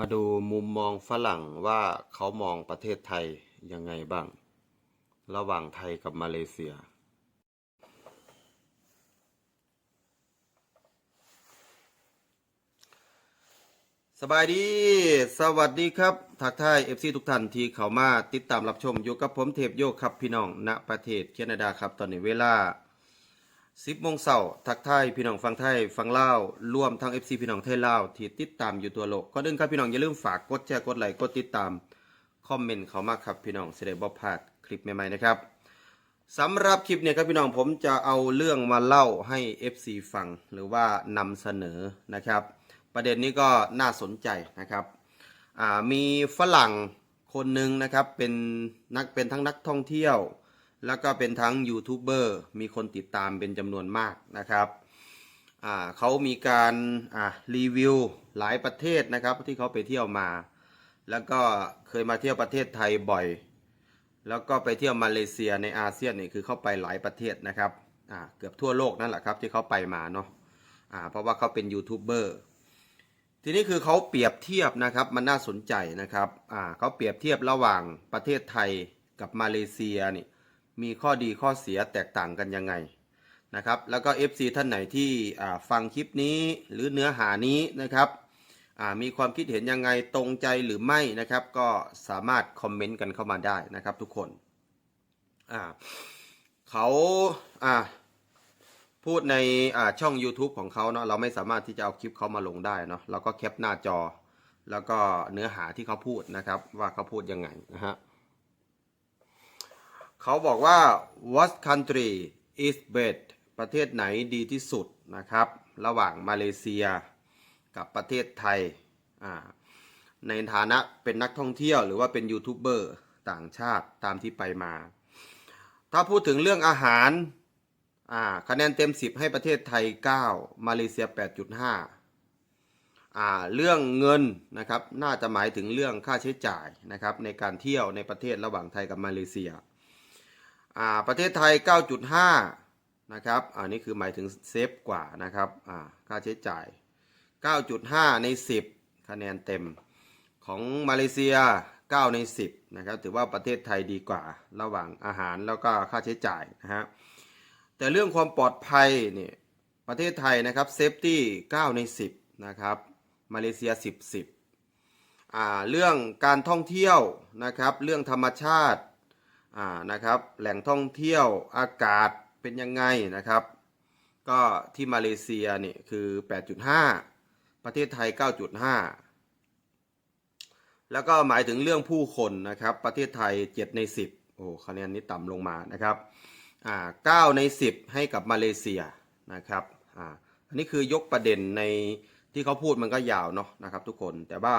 มาดูมุมมองฝรั่งว่าเขามองประเทศไทยยังไงบ้าง ระหว่างไทยกับมาเลเซีย สบายดี สวัสดีครับ ทักทายเอฟซีทุกท่านที่เข้ามาติดตามรับชมอยู่กับผมเทพโยกครับพี่น้องณประเทศแคนาดาครับตอนนี้เวลา 10โมงเช้าทักทายพี่น้องฟังไทยฟังเล่าวรวมทั้ง FC พี่น้องไทยลาที่ติดตามอยู่ตัวโลกก็เดินครับพี่น้องอย่าลืมฝากกดแชร์กดไลค์กดติดตามคอมเมนต์เขามากครับพี่น้องสิได้บ่พลาดคลิปใหม่ๆนะครับสำหรับคลิปเนี่ยครับพี่น้องผมจะเอาเรื่องมาเล่าให้ FC ฟังหรือว่านำเสนอนะครับ ประเด็นนี้ก็น่าสนใจนะครับมีฝรั่งคนหนึ่งนะครับเป็นนักเป็นทั้งนักท่องเที่ยว แล้วก็เป็นทั้งยูทูบเบอร์มีคนติดตามเป็นจำนวนมากนะครับเขามีการรีวิวหลายประเทศนะครับที่เขาไปเที่ยวมา แล้วก็เคยมาเที่ยวประเทศไทยบ่อย แล้วก็ไปเที่ยวมาเลเซียในอาเซียนนี่คือเข้าไปหลายประเทศนะครับเกือบทั่วโลกนั่นแหละครับที่เขาไปมาเนาะเพราะว่าเขาเป็นยูทูบเบอร์ทีนี้คือเขาเปรียบเทียบนะครับมันน่าสนใจนะครับเขาเปรียบเทียบระหว่างประเทศไทยกับมาเลเซียนี่ มีข้อดีข้อเสียแตกต่างกันยังไงนะครับ แล้วก็ FC ท่านไหนที่ฟังคลิปนี้หรือเนื้อหานี้นะครับมีความคิดเห็นยังไงตรงใจหรือไม่นะครับ ก็สามารถคอมเมนต์กันเข้ามาได้นะครับทุกคนเขาพูดในช่อง YouTube ของเขาเนาะเราไม่สามารถที่จะเอาคลิปเขามาลงได้เนาะเราก็แคปหน้าจอ แล้วก็เนื้อหาที่เขาพูดนะครับ ว่าเขาพูดยังไงนะฮะ เขาบอกว่า what country is best ประเทศไหนดีที่สุดนะครับ ระหว่างมาเลเซียกับประเทศไทยอ่าในฐานะเป็นนักท่องเที่ยวหรือว่าเป็นยูทูบเบอร์ต่างชาติตามที่ไปมา ถ้าพูดถึงเรื่องอาหารคะแนนเต็ม 10 ให้ประเทศไทย 9 มาเลเซีย 8.5อ่าเรื่องเงินนะครับ น่าจะหมายถึงเรื่องค่าใช้จ่ายนะครับในการเที่ยวในประเทศระหว่างไทยกับมาเลเซีย อ่าประเทศไทย 9.5 นะครับอันนี้คือหมายถึงเซฟกว่านะครับอ่าค่าใช้จ่าย 9.5 ใน 10 คะแนนเต็ม ของมาเลเซีย 9 ใน 10 นะครับ ถือว่าประเทศไทยดีกว่าระหว่างอาหารแล้วก็ค่าใช้จ่ายนะฮะ แต่เรื่องความปลอดภัยเนี่ยประเทศไทยนะครับเซฟตี้ 9 ใน 10 นะครับ มาเลเซีย 10 10อ่าเรื่องการท่องเที่ยวนะครับ เรื่องธรรมชาติ อ่านะครับแหล่งท่องเที่ยวอากาศเป็นยังไงนะครับ ก็ที่มาเลเซียนี่คือ 8.5 ประเทศไทย 9.5 แล้วก็หมายถึงเรื่องผู้คนนะครับ ประเทศไทย 7 ใน 10 โอ้คะแนนนี้ต่ำลงมานะครับอ่า9ใน 10 ให้กับมาเลเซียนะครับอ่าอันนี้คือยกประเด็นใน ที่เขาพูดมันก็ยาวเนาะนะครับทุกคน แต่ว่า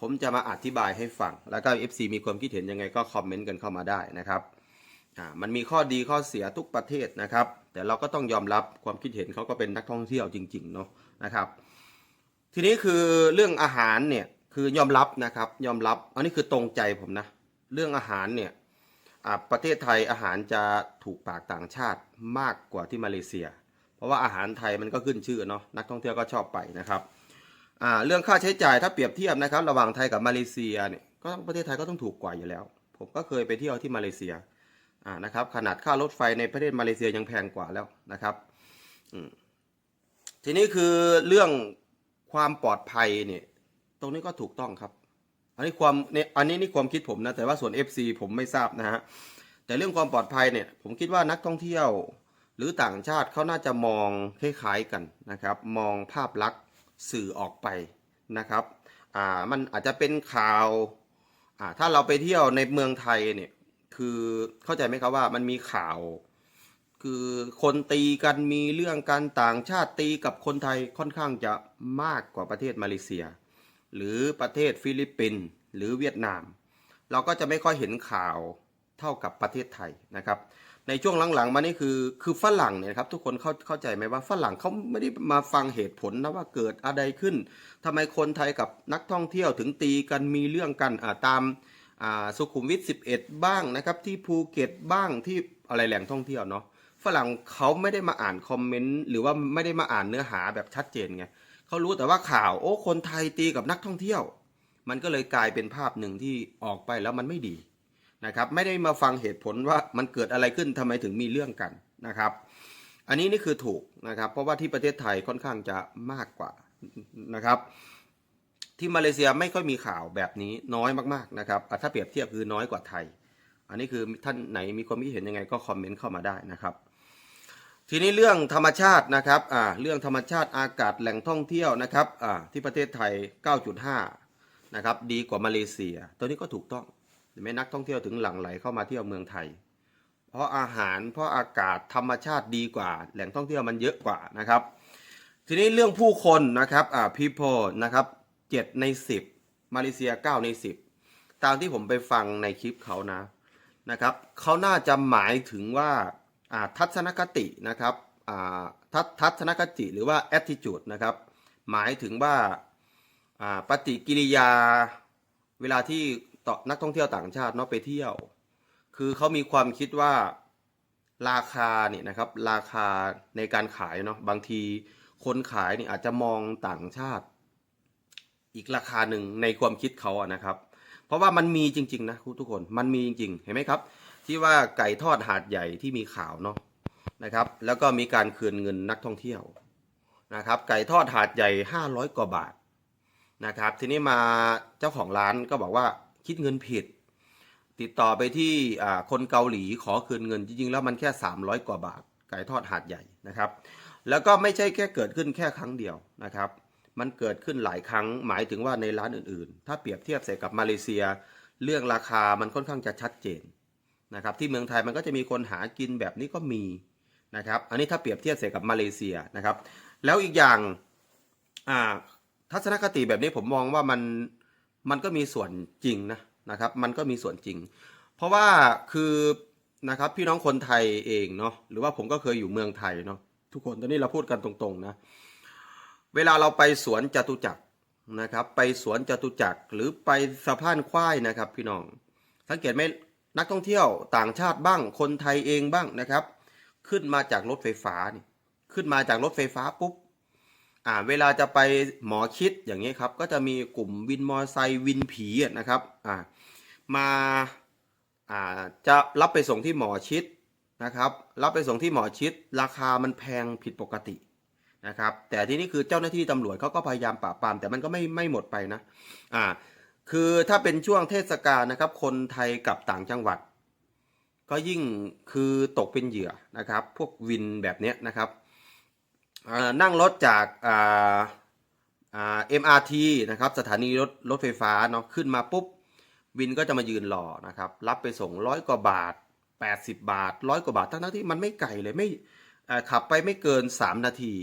ผมจะมาอธิบายให้ฟัง แล้วก็ FC มีความคิดเห็นยังไงก็คอมเมนต์กันเข้ามาได้นะครับอ่ามันมีข้อดีข้อเสียทุกประเทศนะครับ แต่เราก็ต้องยอมรับความคิดเห็นเขาก็เป็นนักท่องเที่ยวจริงๆเนาะนะครับ ทีนี้คือเรื่องอาหารเนี่ยคือยอมรับนะครับยอมรับอันนี้คือตรงใจผมนะ เรื่องอาหารเนี่ยประเทศไทยอาหารจะถูกปากต่างชาติมากกว่าที่มาเลเซีย ราะว่าอาหารไทยมันก็ขึ้นชื่อเนาะนักท่องเที่ยวก็ชอบไปนะครับอ่าเรื่องค่าใช้จ่ายถ้าเปรียบเทียบนะครับ ระหว่างไทยกับมาเลเซียเนี่ยก็ประเทศไทยก็ต้องถูกกว่าอยู่แล้ว ผมก็เคยไปเที่ยวที่มาเลเซียอ่านะครับขนาดค่ารถไฟในประเทศมาเลเซียยังแพงกว่าแล้วนะครับทีนี้คือเรื่องความปลอดภัยเนี่ยตรงนี้ก็ถูกต้องครับ อันนี้ความเนี่ยอันนี้นี่ความคิดผมนะแต่ว่าส่วน FC ผมไม่ทราบนะฮะแต่เรื่องความปลอดภัยเนี่ย ผมคิดว่านักท่องเที่ยว หรือต่างชาติเขาน่าจะมองคล้ายๆกันนะครับ มองภาพลักษณ์สื่อออกไปนะครับอ่ามันอาจจะเป็นข่าวอ่าถ้าเราไปเที่ยวในเมืองไทยเนี่ยคือเข้าใจไหมครับว่ามันมีข่าว คือคนตีกันมีเรื่องการต่างชาติตีกับคนไทยค่อนข้างจะมากกว่าประเทศมาเลเซีย หรือประเทศฟิลิปปินส์หรือเวียดนาม เราก็จะไม่ค่อยเห็นข่าวเท่ากับประเทศไทยนะครับ ในช่วงหลังๆ มานี่คือคือฝรั่งเนี่ยครับทุกคนเข้าเข้าใจไหมว่าฝรั่งเขาไม่ได้มาฟังเหตุผลนะว่าเกิดอะไรขึ้นทำไมคนไทยกับนักท่องเที่ยวถึงตีกันมีเรื่องกันอ่าตามอ่าสุขุมวิท 11 บ้างนะครับที่ภูเก็ตบ้างที่อะไรแหล่งท่องเที่ยวเนาะฝรั่งเขาไม่ได้มาอ่านคอมเมนต์หรือว่าไม่ได้มาอ่านเนื้อหาแบบชัดเจนไงเขารู้แต่ว่าข่าวโอ้คนไทยตีกับนักท่องเที่ยว มันก็เลยกลายเป็นภาพหนึ่งที่ออกไปแล้วมันไม่ดี นะครับไม่ได้มาฟังเหตุผลว่ามันเกิดอะไรขึ้นทำไมถึงมีเรื่องกันนะครับ อันนี้นี่คือถูกนะครับ เพราะว่าที่ประเทศไทยค่อนข้างจะมากกว่านะครับ ที่มาเลเซียไม่ค่อยมีข่าวแบบนี้น้อยมากๆนะครับถ้าเปรียบเทียบคือน้อยกว่าไทย อันนี้คือท่านไหนมีความคิดเห็นยังไงก็คอมเมนต์เข้ามาได้นะครับทีนี้เรื่องธรรมชาตินะครับอ่าเรื่องธรรมชาติอากาศแหล่งท่องเที่ยวนะครับอ่าที่ประเทศไทย 9.5 นะครับ ดีกว่ามาเลเซีย ตัวนี้ก็ถูกต้อง ห็นไหมนักท่องเที่ยวถึงหลั่งไหลเข้ามาเที่ยวเมืองไทย เพราะอาหารเพราะอากาศธรรมชาติดีกว่า แหล่งท่องเที่ยวมันเยอะกว่านะครับ ทีนี้เรื่องผู้คนนะครับอ่า people นะครับ7ใน 10 มาเลเซีย 9 ใน 10 ตามที่ผมไปฟังในคลิปเขานะนะครับเขาน่าจะหมายถึงว่าอ่าทัศนคตินะครับอ่าทัศทัศนคติหรือว่า attitude นะครับ หมายถึงว่าอ่าปฏิกิริยาเวลาที่ ต่อนักท่องเที่ยวต่างชาติเนาะไปเที่ยว คือเขามีความคิดว่าราคาเนี่ยนะครับ ราคาในการขายเนาะบางทีคนขายเนี่ยอาจจะมองต่างชาติ อีกราคาหนึ่งในความคิดเขาอะนะครับ เพราะว่ามันมีจริง ๆ นะทุกคนมันมีจริง ๆ เห็นไหมครับ ที่ว่าไก่ทอดหาดใหญ่ที่มีข่าวเนาะนะครับ แล้วก็มีการคืนเงินนักท่องเที่ยวนะครับ ไก่ทอดหาดใหญ่ 500 กว่าบาทนะครับ ทีนี้มาเจ้าของร้านก็บอกว่า คิดเงินผิด ติดต่อไปที่คนเกาหลีขอคืนเงินจริงๆ แล้วมันแค่ 300 กว่าบาท ไก่ทอดหาดใหญ่นะครับ แล้วก็ไม่ใช่แค่เกิดขึ้นแค่ครั้งเดียวนะครับ มันเกิดขึ้นหลายครั้งหมายถึงว่าในร้านอื่นๆ ถ้าเปรียบเทียบใส่กับมาเลเซีย เรื่องราคามันค่อนข้างจะชัดเจนนะครับที่เมืองไทยมันก็จะมีคนหากินแบบนี้ก็มีนะครับ อันนี้ถ้าเปรียบเทียบใส่กับมาเลเซียนะครับ แล้วอีกอย่างทัศนคติแบบนี้ผมมองว่ามัน มันก็มีส่วนจริงนะนะครับ มันก็มีส่วนจริง เพราะว่าคือนะครับพี่น้องคนไทยเองเนาะหรือว่าผมก็เคยอยู่เมืองไทยเนาะทุกคนตอนนี้เราพูดกันตรงๆนะเวลาเราไปสวนจตุจักรนะครับ ไปสวนจตุจักรหรือไปสะพานควายนะครับ พี่น้องสังเกตไหมนักท่องเที่ยวต่างชาติบ้างคนไทยเองบ้างนะครับ ขึ้นมาจากรถไฟฟ้านี่ขึ้นมาจากรถไฟฟ้าปุ๊บ อ่าเวลาจะไปหมอชิดอย่างนี้ครับ ก็จะมีกลุ่มวินมอไซค์วินผีนะครับอ่ามาอ่าจะรับไปส่งที่หมอชิดนะครับ รับไปส่งที่หมอชิด ราคามันแพงผิดปกตินะครับ แต่ที่นี่คือเจ้าหน้าที่ตำรวจเขาก็พยายามปราบปรามแต่มันก็ไม่ไม่หมดไปนะอ่าคือถ้าเป็นช่วงเทศกาลนะครับ คนไทยกับต่างจังหวัด ก็ยิ่งคือตกเป็นเหยื่อนะครับ พวกวินแบบเนี้ยนะครับ นั่งรถจากอ่าอ่า MRT นะครับสถานีรถรถไฟฟ้าเนาะขึ้นมาปุ๊บวินก็จะมายืนรอนะครับรับไปส่งร้อยกว่าบาท 80 บาทร้อยกว่าบาททั้งที่มันไม่ไกลเลยไม่ขับไปไม่เกิน 3 นาที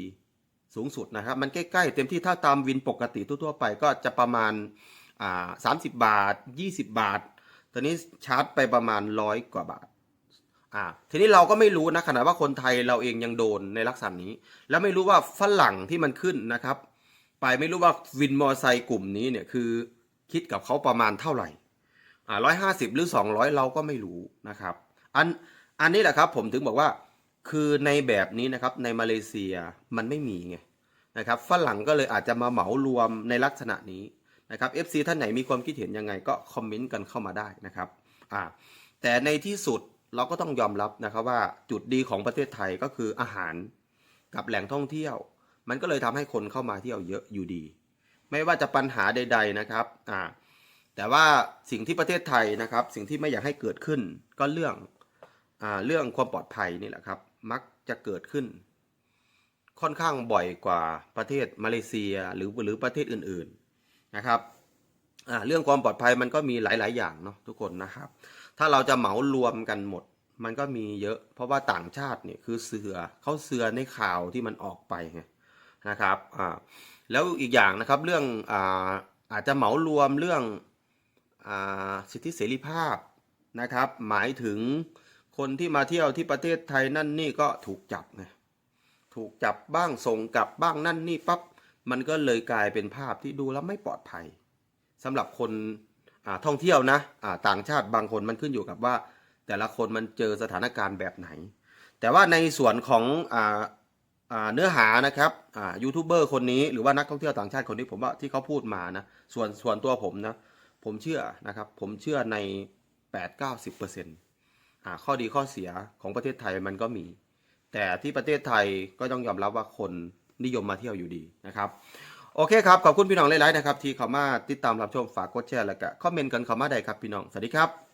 สูงสุดนะครับ มันใกล้ๆ เต็มที่ถ้าตามวินปกติทั่วๆไปก็จะประมาณสามสิบบาท 20 บาท ตอนนี้ชาร์จไปประมาณร้อยกว่าบาท อ่าทีนี้เราก็ไม่รู้นะขนาดว่าคนไทยเราเองยังโดนในลักษณะนี้ แล้วไม่รู้ว่าฝรั่งที่มันขึ้นนะครับ ไปไม่รู้ว่าวินมอเตอร์ไซค์กลุ่มนี้เนี่ยคือคิดกับเขาประมาณเท่าไหร่อ่าร้อยห้าสิบหรือสองร้อยเราก็ไม่รู้นะครับอันอันนี้แหละครับผมถึงบอกว่าคือในแบบนี้นะครับในมาเลเซียมันไม่มีไงนะครับฝรั่งก็เลยอาจจะมาเหมารวมในลักษณะนี้นะครับ FC ท่านไหนมีความคิดเห็นยังไงก็คอมเมนต์กันเข้ามาได้นะครับอ่าแต่ในที่สุด เราก็ต้องยอมรับนะครับว่าจุดดีของประเทศไทยก็คืออาหารกับแหล่งท่องเที่ยว มันก็เลยทำให้คนเข้ามาเที่ยวเยอะอยู่ดี ไม่ว่าจะปัญหาใด ๆนะครับอ่าแต่ว่าสิ่งที่ประเทศไทยนะครับ สิ่งที่ไม่อยากให้เกิดขึ้น ก็เรื่องอ่าเรื่องความปลอดภัยนี่แหละครับ มักจะเกิดขึ้น ค่อนข้างบ่อยกว่าประเทศมาเลเซียหรือหรือประเทศอื่น ๆนะครับอ่าเรื่องความปลอดภัยมันก็มีหลาย ๆ อย่างเนาะทุกคนนะครับ ถ้าเราจะเหมารวมกันหมด มันก็มีเยอะ เพราะว่าต่างชาติเนี่ยคือเสือเขาเสือในข่าวที่มันออกไปไงนะครับอ่าแล้วอีกอย่างนะครับเรื่องอ่าอาจจะเหมารวมเรื่องอ่าสิทธิเสรีภาพนะครับ หมายถึงคนที่มาเที่ยวที่ประเทศไทยนั่นนี่ก็ถูกจับไงถูกจับบ้างส่งกลับบ้างนั่นนี่ปั๊บมันก็เลยกลายเป็นภาพที่ดูแล้วไม่ปลอดภัยสำหรับคน ท่องเที่ยวนะต่างชาติบางคนมันขึ้นอยู่กับว่า แต่ละคนมันเจอสถานการณ์แบบไหน แต่ว่าในส่วนของออเนื้อหานะครับยูทูบเบอร์คนนี้หรือว่านักท่องเที่ยวต่างชาติคนนี้ผมว่าที่เขาพูดมานะส่วนส่วนตัวผมนะผมเชื่อนะครับผมเชื่อใน 8-90%อ่าข้อดีข้อเสียของประเทศไทยมันก็มี แต่ที่ประเทศไทยก็ต้องยอมรับว่าคนนิยมมาเที่ยวอยู่ดีนะครับ โอเคครับ ขอบคุณพี่น้องหลาย ๆ นะครับ ที่เข้ามาติดตามรับชมฝากกดแชร์แล้วก็คอมเมนต์กันเข้ามาได้ครับพี่น้อง สวัสดีครับ